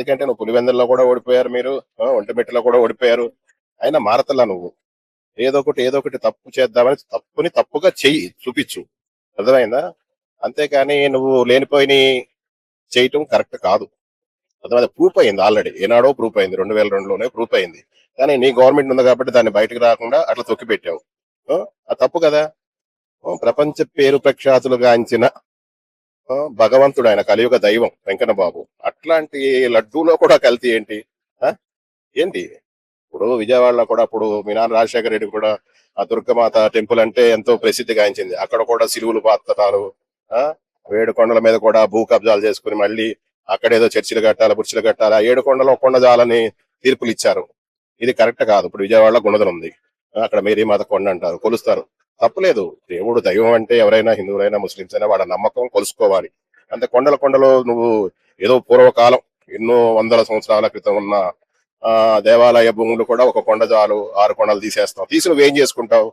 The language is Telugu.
ఎందుకంటే నువ్వు పులివెందుల్లో కూడా ఓడిపోయారు మీరు ఒంటిమిట్టలో కూడా ఓడిపోయారు. అయినా మారతలా నువ్వు. ఏదో ఒకటి ఏదో ఒకటి తప్పు చేద్దామని తప్పుని తప్పుగా చెయ్యి చూపించు. అర్థమైందా? అంతేకాని నువ్వు లేనిపోయి చేయటం కరెక్ట్ కాదు. అర్థమైంది? ప్రూఫ్ అయింది ఆల్రెడీ. ఏనాడో ప్రూఫ్ అయింది. రెండు వేల రెండులోనే ప్రూఫ్ అయింది. కానీ నీ గవర్నమెంట్ ఉంది కాబట్టి దాన్ని బయటకు రాకుండా అట్లా తొక్కి పెట్టావు ఆ, తప్పు కదా? ప్రపంచ పేరు ప్రఖ్యాతులు గాంచిన భగవంతుడు ఆయన కలియుగ దైవం వెంకన్న బాబు అట్లాంటి లడ్డూలో కూడా కల్తీ ఏంటి? ఆ? ఏంటి? ఇప్పుడు విజయవాడలో కూడా అప్పుడు మీ నాన్న రాజశేఖర రెడ్డి కూడా ఆ దుర్గమాత టెంపుల్ అంటే ఎంతో ప్రసిద్ధి గాంచింది. అక్కడ కూడా సిలువులు పాతటాలు ఆ? వేడుకొండల మీద కూడా భూ కబ్జాలు చేసుకుని మళ్ళీ అక్కడేదో చర్చిలు కట్టాలి బుర్చిలు కట్టాలి ఆ ఏడుకొండలో కొండజాలని కొండ జాలని తీర్పులు ఇచ్చారు ఇది కరెక్ట్ కాదు. ఇప్పుడు విజయవాడలో గుణదలు ఉంది అక్కడ మేరీమాత కొండ అంటారు కొలుస్తారు. తప్పలేదు. దేవుడు దైవం అంటే ఎవరైనా హిందువులైనా ముస్లింస్ అయినా వాళ్ళ నమ్మకం కొలుసుకోవాలి. అంటే కొండల కొండలో నువ్వు ఏదో పూర్వకాలం ఎన్నో వందల సంవత్సరాల క్రితం ఉన్న ఆ దేవాలయ భూములు కూడా ఒక కొండ చాలు ఆరు కొండలు తీసేస్తావు తీసి నువ్వేం చేసుకుంటావు?